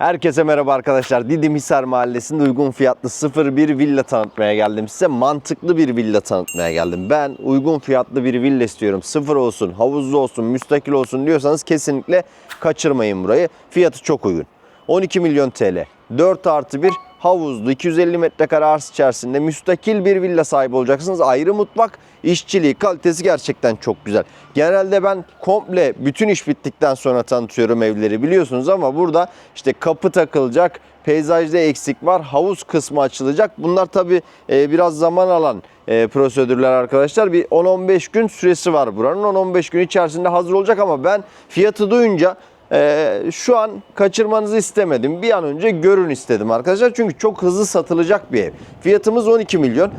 Herkese merhaba arkadaşlar. Didim Hisar Mahallesi'nde uygun fiyatlı 01 villa tanıtmaya geldim. Size mantıklı bir villa tanıtmaya geldim. Ben uygun fiyatlı bir villa istiyorum. Sıfır olsun, havuzlu olsun, müstakil olsun diyorsanız kesinlikle kaçırmayın burayı. Fiyatı çok uygun. 12 milyon TL. 4 artı 1 havuzlu 250 metrekare arsa içerisinde müstakil bir villa sahibi olacaksınız. Ayrı mutfak, işçiliği, kalitesi gerçekten çok güzel. Genelde ben komple bütün iş bittikten sonra tanıtıyorum evleri biliyorsunuz ama burada işte kapı takılacak, peyzajda eksik var, havuz kısmı açılacak. Bunlar tabi biraz zaman alan e, prosedürler arkadaşlar. Bir 10-15 gün süresi var buranın. 10-15 gün içerisinde hazır olacak ama ben fiyatı duyunca ee, şu an kaçırmanızı istemedim. Bir an önce görün istedim arkadaşlar. Çünkü çok hızlı satılacak bir ev. Fiyatımız 12 milyon.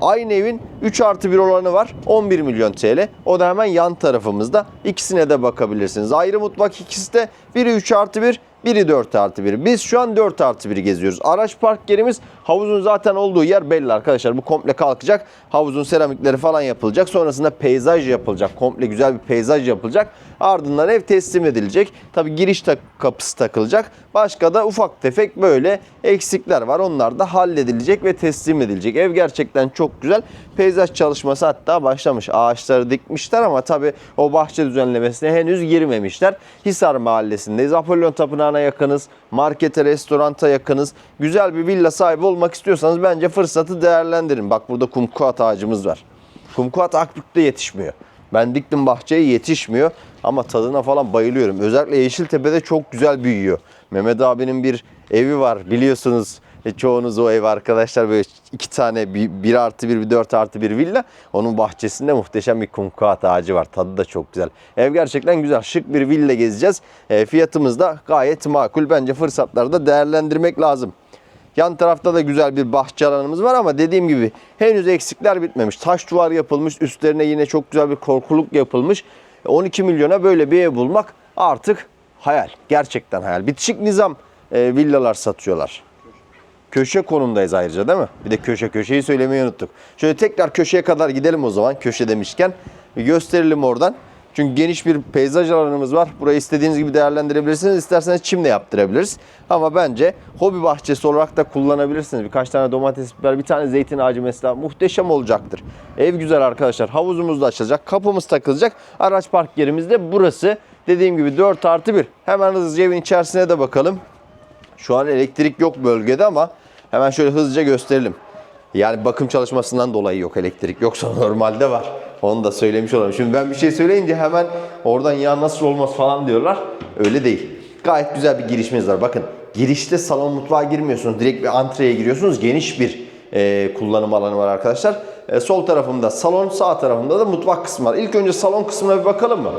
Aynı evin 3 artı 1 olanı var. 11 milyon TL. O da hemen yan tarafımızda. İkisine de bakabilirsiniz. Ayrı mutfak ikisi de biri 3 artı 1, biri 4 artı 1. Biz şu an 4 artı 1'i geziyoruz. Araç park yerimiz havuzun zaten olduğu yer belli arkadaşlar. Bu komple kalkacak. Havuzun seramikleri falan yapılacak. Sonrasında peyzaj yapılacak. Komple güzel bir peyzaj yapılacak. Ardından ev teslim edilecek. Tabi giriş tak kapısı takılacak. Başka da ufak tefek böyle eksikler var. Onlar da halledilecek ve teslim edilecek. Ev gerçekten çok güzel. Peyzaj çalışması hatta başlamış. Ağaçları dikmişler ama tabi o bahçe düzenlemesine henüz girmemişler. Hisar Mahallesi'ndeyiz. Apollon Tapınağı'na yakınız. Markete, restoranta yakınız. Güzel bir villa sahibi olmak istiyorsanız bence fırsatı değerlendirin. Bak burada kumkuat ağacımız var. Kumkuat Akbük'te yetişmiyor. Ben diktim bahçeye yetişmiyor ama tadına falan bayılıyorum. Özellikle Yeşiltepe'de çok güzel büyüyor. Mehmet abinin bir evi var biliyorsunuz. E, çoğunuz o ev arkadaşlar böyle iki tane bir, bir artı bir, bir dört artı bir villa. Onun bahçesinde muhteşem bir kumkuat ağacı var. Tadı da çok güzel. Ev gerçekten güzel. Şık bir villa gezeceğiz. E, fiyatımız da gayet makul. Bence fırsatları da değerlendirmek lazım. Yan tarafta da güzel bir bahçe alanımız var ama dediğim gibi henüz eksikler bitmemiş. Taş duvar yapılmış, üstlerine yine çok güzel bir korkuluk yapılmış. 12 milyona böyle bir ev bulmak artık hayal. Gerçekten hayal. Bitişik nizam e, villalar satıyorlar. Köşe konumdayız ayrıca değil mi? Bir de köşe köşeyi söylemeyi unuttuk. Şöyle tekrar köşeye kadar gidelim o zaman köşe demişken. Gösterelim oradan. Çünkü geniş bir peyzaj alanımız var. Burayı istediğiniz gibi değerlendirebilirsiniz. İsterseniz çimle yaptırabiliriz. Ama bence hobi bahçesi olarak da kullanabilirsiniz. Birkaç tane domates, biber, bir tane zeytin ağacı mesela muhteşem olacaktır. Ev güzel arkadaşlar. Havuzumuz da açılacak. Kapımız takılacak. Araç park yerimiz de burası. Dediğim gibi 4 artı 1. Hemen hızlıca evin içerisine de bakalım. Şu an elektrik yok bölgede ama hemen şöyle hızlıca gösterelim. Yani bakım çalışmasından dolayı yok elektrik. Yoksa normalde var. Onu da söylemiş olalım. Şimdi ben bir şey söyleyince hemen oradan ya nasıl olmaz falan diyorlar. Öyle değil. Gayet güzel bir girişimiz var. Bakın girişte salon mutfağa girmiyorsunuz. Direkt bir antreye giriyorsunuz. Geniş bir e, kullanım alanı var arkadaşlar. E, sol tarafımda salon, sağ tarafımda da mutfak kısmı var. İlk önce salon kısmına bir bakalım mı?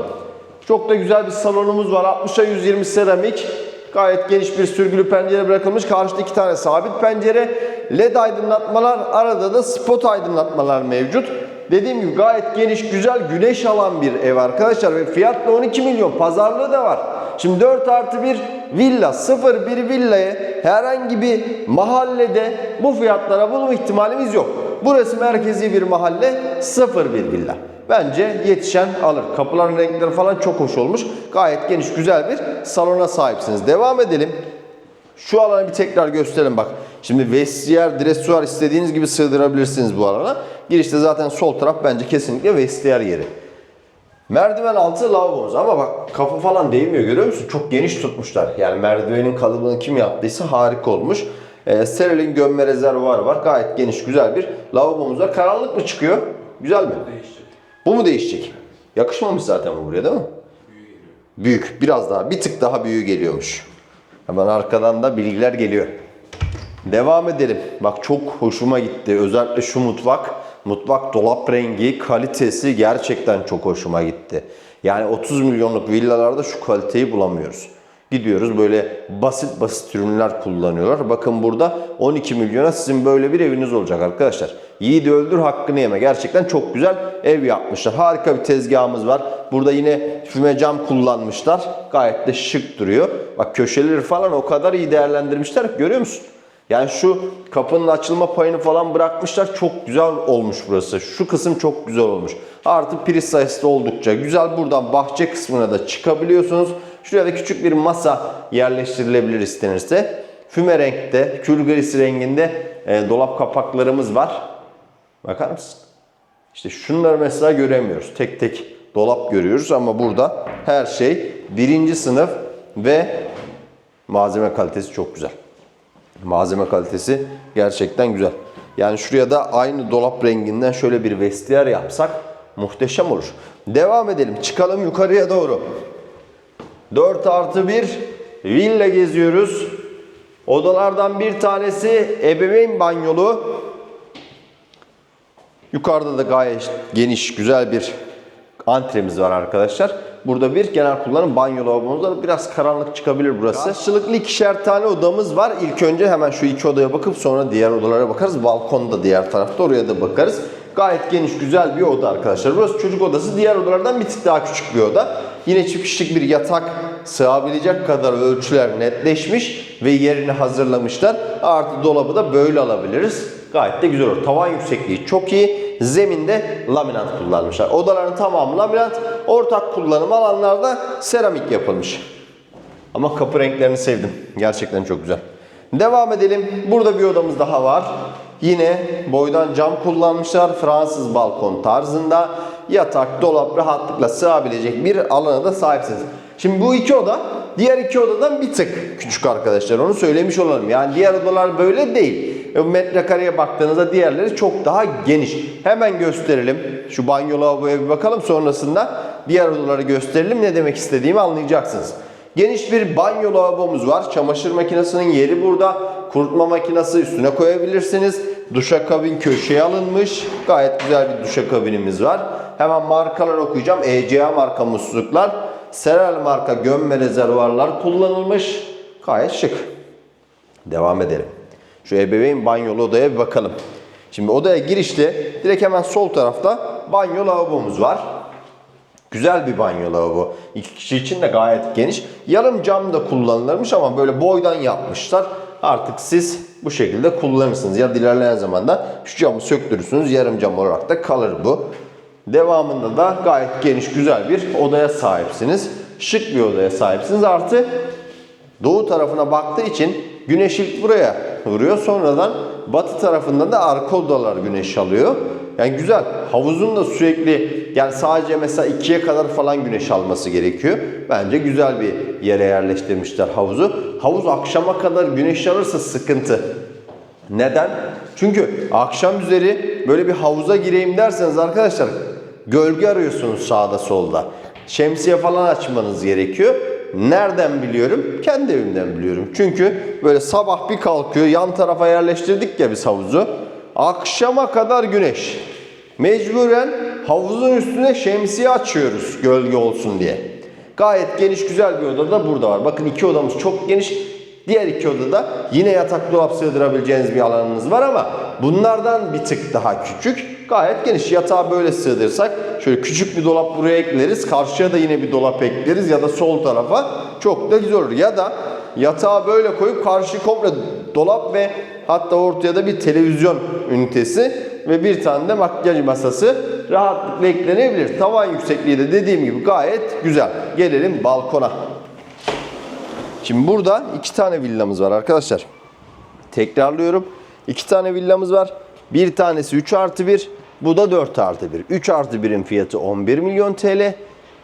Çok da güzel bir salonumuz var. 60'a 120 seramik. Gayet geniş bir sürgülü pencere bırakılmış. Karşıda iki tane sabit pencere. LED aydınlatmalar, arada da spot aydınlatmalar mevcut. Dediğim gibi gayet geniş, güzel, güneş alan bir ev arkadaşlar. Ve fiyat da 12 milyon. Pazarlığı da var. Şimdi 4 artı 1 villa, 0 bir villaya herhangi bir mahallede bu fiyatlara bulma ihtimalimiz yok. Burası merkezi bir mahalle, 0 bir villa. Bence yetişen alır. Kapıların renkleri falan çok hoş olmuş. Gayet geniş, güzel bir salona sahipsiniz. Devam edelim. Şu alanı bir tekrar gösterelim bak. Şimdi vestiyer, dresuar istediğiniz gibi sığdırabilirsiniz bu alana. Girişte zaten sol taraf bence kesinlikle vestiyer yeri. Merdiven altı lavabomuz ama bak kafa falan değmiyor görüyor musun? Çok geniş tutmuşlar. Yani merdivenin kalıbını kim yaptıysa harika olmuş. Ee, sterilin gömme rezervuarı var. Gayet geniş güzel bir lavabomuz var. Karanlık mı çıkıyor? Güzel mi? Değişecek. Bu mu değişecek? Yakışmamış zaten bu buraya değil mi? Büyük. Biraz daha. Bir tık daha büyüğü geliyormuş. Hemen arkadan da bilgiler geliyor. Devam edelim. Bak çok hoşuma gitti. Özellikle şu mutfak. Mutfak dolap rengi, kalitesi gerçekten çok hoşuma gitti. Yani 30 milyonluk villalarda şu kaliteyi bulamıyoruz. Gidiyoruz böyle basit basit ürünler kullanıyorlar. Bakın burada 12 milyona sizin böyle bir eviniz olacak arkadaşlar. Yiğidi öldür hakkını yeme. Gerçekten çok güzel ev yapmışlar. Harika bir tezgahımız var. Burada yine füme cam kullanmışlar. Gayet de şık duruyor. Bak köşeleri falan o kadar iyi değerlendirmişler. Görüyor musun? Yani şu kapının açılma payını falan bırakmışlar. Çok güzel olmuş burası. Şu kısım çok güzel olmuş. Artı priz sayısı da oldukça güzel. Buradan bahçe kısmına da çıkabiliyorsunuz. Şuraya da küçük bir masa yerleştirilebilir istenirse. Füme renkte, kül grisi renginde e, dolap kapaklarımız var. Bakar mısın? İşte şunları mesela göremiyoruz. Tek tek dolap görüyoruz ama burada her şey birinci sınıf ve malzeme kalitesi çok güzel. Malzeme kalitesi gerçekten güzel. Yani şuraya da aynı dolap renginden şöyle bir vestiyer yapsak muhteşem olur. Devam edelim. Çıkalım yukarıya doğru. 4 artı 1 villa geziyoruz. Odalardan bir tanesi ebeveyn banyolu. Yukarıda da gayet geniş, güzel bir antremiz var arkadaşlar. Burada bir genel kullanım banyo lavabomuz var. Biraz karanlık çıkabilir burası. Karşılıklı ikişer tane odamız var. İlk önce hemen şu iki odaya bakıp sonra diğer odalara bakarız. Balkon da diğer tarafta oraya da bakarız. Gayet geniş güzel bir oda arkadaşlar. Burası çocuk odası. Diğer odalardan bir tık daha küçük bir oda. Yine kişilik bir yatak sığabilecek kadar ölçüler netleşmiş ve yerini hazırlamışlar. Artı dolabı da böyle alabiliriz. Gayet de güzel olur. Tavan yüksekliği çok iyi. Zeminde laminat kullanmışlar. Odaların tamamı laminat. Ortak kullanım alanlarda seramik yapılmış. Ama kapı renklerini sevdim. Gerçekten çok güzel. Devam edelim. Burada bir odamız daha var. Yine boydan cam kullanmışlar. Fransız balkon tarzında. Yatak, dolap rahatlıkla sığabilecek bir alana da sahipsiniz. Şimdi bu iki oda diğer iki odadan bir tık küçük arkadaşlar. Onu söylemiş olalım. Yani diğer odalar böyle değil. E, Metrekareye baktığınızda diğerleri çok daha geniş. Hemen gösterelim. Şu banyo lavaboya bir bakalım. Sonrasında diğer odaları gösterelim. Ne demek istediğimi anlayacaksınız. Geniş bir banyo lavabomuz var. Çamaşır makinesinin yeri burada. Kurutma makinesi üstüne koyabilirsiniz. Duşakabin köşeye alınmış. Gayet güzel bir duşakabinimiz var. Hemen markalar okuyacağım. ECA marka musluklar. Seral marka gömme rezervuarlar kullanılmış. Gayet şık. Devam edelim. Şu ebeveyn banyolu odaya bir bakalım. Şimdi odaya girişte direkt hemen sol tarafta banyo lavabomuz var. Güzel bir banyo lavabo. İki kişi için de gayet geniş. Yarım cam da kullanılırmış ama böyle boydan yapmışlar. Artık siz bu şekilde kullanırsınız. Ya ilerleyen zamanda şu camı söktürürsünüz. Yarım cam olarak da kalır bu. Devamında da gayet geniş güzel bir odaya sahipsiniz. Şık bir odaya sahipsiniz. Artı doğu tarafına baktığı için güneş ilk buraya vuruyor. Sonradan batı tarafından da arka odalar güneş alıyor. Yani güzel. Havuzun da sürekli yani sadece mesela ikiye kadar falan güneş alması gerekiyor. Bence güzel bir yere yerleştirmişler havuzu. Havuz akşama kadar güneş alırsa sıkıntı. Neden? Çünkü akşam üzeri böyle bir havuza gireyim derseniz arkadaşlar gölge arıyorsunuz sağda solda. Şemsiye falan açmanız gerekiyor. Nereden biliyorum? Kendi evimden biliyorum. Çünkü böyle sabah bir kalkıyor yan tarafa yerleştirdik ya biz havuzu. Akşama kadar güneş. Mecburen havuzun üstüne şemsiye açıyoruz gölge olsun diye. Gayet geniş güzel bir oda da burada var. Bakın iki odamız çok geniş. Diğer iki odada yine yatak dolap sığdırabileceğiniz bir alanınız var ama bunlardan bir tık daha küçük. Gayet geniş. Yatağı böyle sığdırsak şöyle küçük bir dolap buraya ekleriz. Karşıya da yine bir dolap ekleriz ya da sol tarafa çok da güzel olur. Ya da yatağı böyle koyup karşı komple dolap ve hatta ortaya da bir televizyon ünitesi ve bir tane de makyaj masası rahatlıkla eklenebilir. Tavan yüksekliği de dediğim gibi gayet güzel. Gelelim balkona. Şimdi burada iki tane villamız var arkadaşlar. Tekrarlıyorum. İki tane villamız var. Bir tanesi 3 artı 1. Bu da 4 artı 1. 3 artı 1'in fiyatı 11 milyon TL.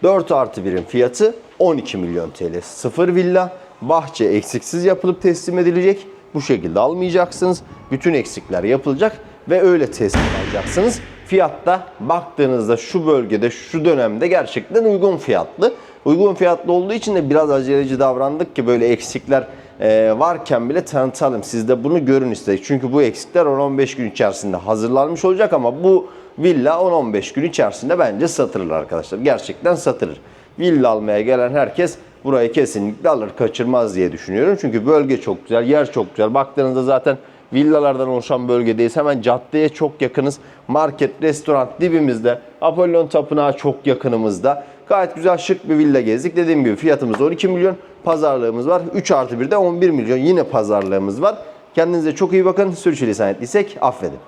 4 artı 1'in fiyatı 12 milyon TL. Sıfır villa. Bahçe eksiksiz yapılıp teslim edilecek. Bu şekilde almayacaksınız. Bütün eksikler yapılacak ve öyle teslim alacaksınız. Fiyatta baktığınızda şu bölgede şu dönemde gerçekten uygun fiyatlı. Uygun fiyatlı olduğu için de biraz aceleci davrandık ki böyle eksikler e, varken bile tanıtalım. Siz de bunu görün istedik. Çünkü bu eksikler 10-15 gün içerisinde hazırlanmış olacak ama bu villa 10-15 gün içerisinde bence satılır arkadaşlar. Gerçekten satılır. Villa almaya gelen herkes burayı kesinlikle alır kaçırmaz diye düşünüyorum. Çünkü bölge çok güzel, yer çok güzel. Baktığınızda zaten villalardan oluşan bölgedeyiz. Hemen caddeye çok yakınız. Market, restoran dibimizde. Apollon Tapınağı çok yakınımızda. Gayet güzel şık bir villa gezdik. Dediğim gibi fiyatımız 12 milyon. Pazarlığımız var. 3 artı 1'de 11 milyon yine pazarlığımız var. Kendinize çok iyi bakın. Sürçülisan ettiysek affedin.